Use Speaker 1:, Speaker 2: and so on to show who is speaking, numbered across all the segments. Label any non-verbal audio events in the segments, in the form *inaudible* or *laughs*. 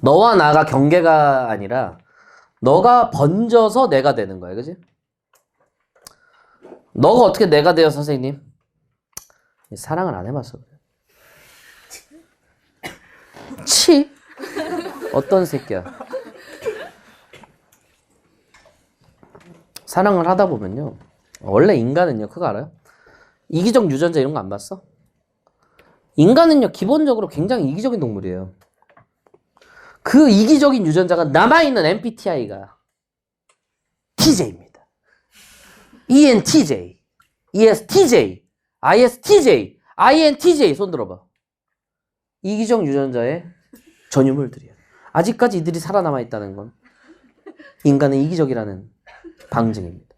Speaker 1: 너와 나가 경계가 아니라 너가 번져서 내가 되는 거야. 그지? 너가 어떻게 내가 돼요, 선생님? 사랑을 안 해봤어. 치? 어떤 새끼야? 사랑을 하다 보면요. 원래 인간은요, 그거 알아요? 이기적 유전자 이런 거 안 봤어? 인간은요, 기본적으로 굉장히 이기적인 동물이에요. 그 이기적인 유전자가 남아있는 MBTI가 TJ입니다. ENTJ, ESTJ, ISTJ, INTJ 손 들어봐. 이기적 유전자의 전유물들이야. 아직까지 이들이 살아남아 있다는 건 인간은 이기적이라는 방증입니다.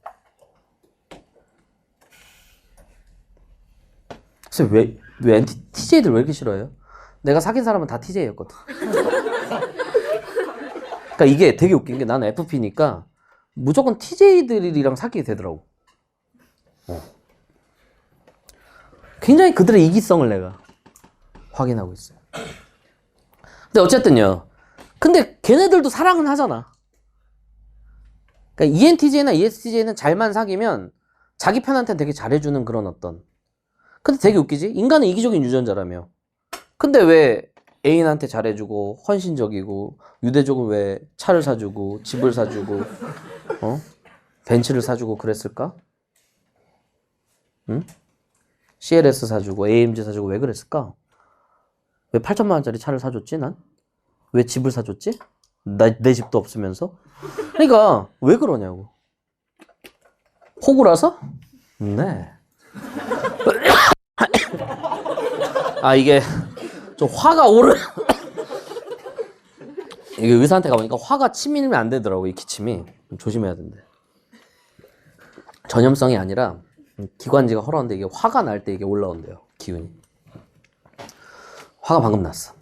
Speaker 1: 그래서 왜, 왜 TJ들 왜 이렇게 싫어해요? 내가 사귄 사람은 다 TJ였거든. 그러니까 이게 되게 웃긴 게 나는 FP니까 무조건 TJ들이랑 사귀게 되더라고. 어. 굉장히 그들의 이기성을 내가 확인하고 있어요. 근데 어쨌든요. 근데 걔네들도 사랑은 하잖아. 그러니까 ENTJ나 ESTJ는 잘만 사귀면 자기 편한테 되게 잘해주는 그런 어떤. 근데 되게 웃기지? 인간은 이기적인 유전자라며. 근데 왜 애인한테 잘해주고 헌신적이고 유대족은 왜 차를 사주고 집을 사주고 어 벤츠를 사주고 그랬을까? 응? CLS 사주고 AMG 사주고 왜 그랬을까? 왜 8천만 원짜리 차를 사줬지 난? 왜 집을 사줬지? 나, 내 집도 없으면서? 그러니까 왜 그러냐고. 호구라서? 네. *laughs* 아 이게 좀 화가 오르. *laughs* 이게 의사한테 가보니까 화가 치밀면 안 되더라고 이 기침이 좀 조심해야 된대. 전염성이 아니라 기관지가 헐었는데 이게 화가 날 때 이게 올라온대요 기운이. 화가 방금 났어.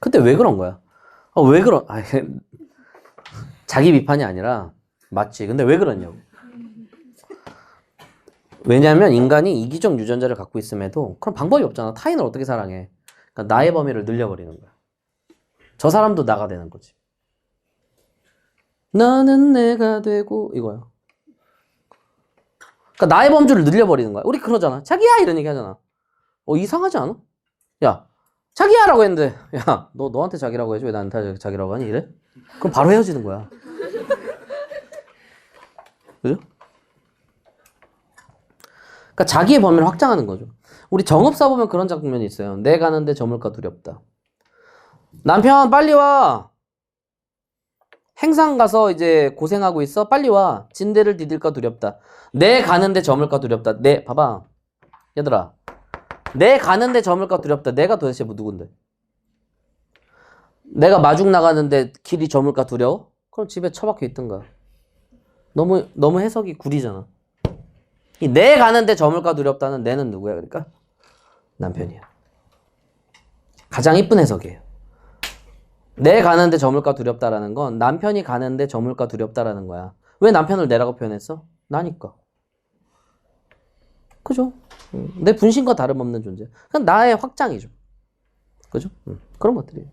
Speaker 1: 그때 왜 그런 거야? 아, 왜 그런? 아, *laughs* 자기 비판이 아니라 맞지. 근데 왜 그러냐고. 왜냐하면 인간이 이기적 유전자를 갖고 있음에도 그런 방법이 없잖아. 타인을 어떻게 사랑해? 그러니까 나의 범위를 늘려버리는 거야. 저 사람도 나가 되는 거지. 나는 내가 되고 이거야. 그러니까 나의 범주를 늘려버리는 거야. 우리 그러잖아. 자기야 이런 얘기 하잖아. 어 이상하지 않아? 야 자기야라고 했는데 야 너 너한테 자기라고 해줘 왜 나한테 자기라고 하니 이래? 그럼 바로 헤어지는 거야. 그죠? 그러니까 자기의 범위를 확장하는 거죠. 우리 정업사 보면 그런 장면이 있어요. 내 가는데 저물까 두렵다. 남편 빨리 와. 행상 가서 이제 고생하고 있어. 빨리 와. 진대를 디딜까 두렵다. 내 가는데 저물까 두렵다. 내 봐봐. 얘들아. 내 가는데 저물까 두렵다. 내가 도대체 뭐 누군데? 내가 마중 나가는데 길이 저물까 두려워? 그럼 집에 처박혀 있든가. 너무 너무 해석이 구리잖아. 이내 가는데 저물까 두렵다는 내는 누구야? 그러니까 남편이야. 가장 이쁜 해석이에요. 내 가는데 저물까 두렵다라는 건 남편이 가는데 저물까 두렵다라는 거야. 왜 남편을 내라고 표현했어? 나니까. 그죠? 음, 내 분신과 다름없는 존재. 그냥 나의 확장이죠. 그죠? 음, 그런 것들이에요.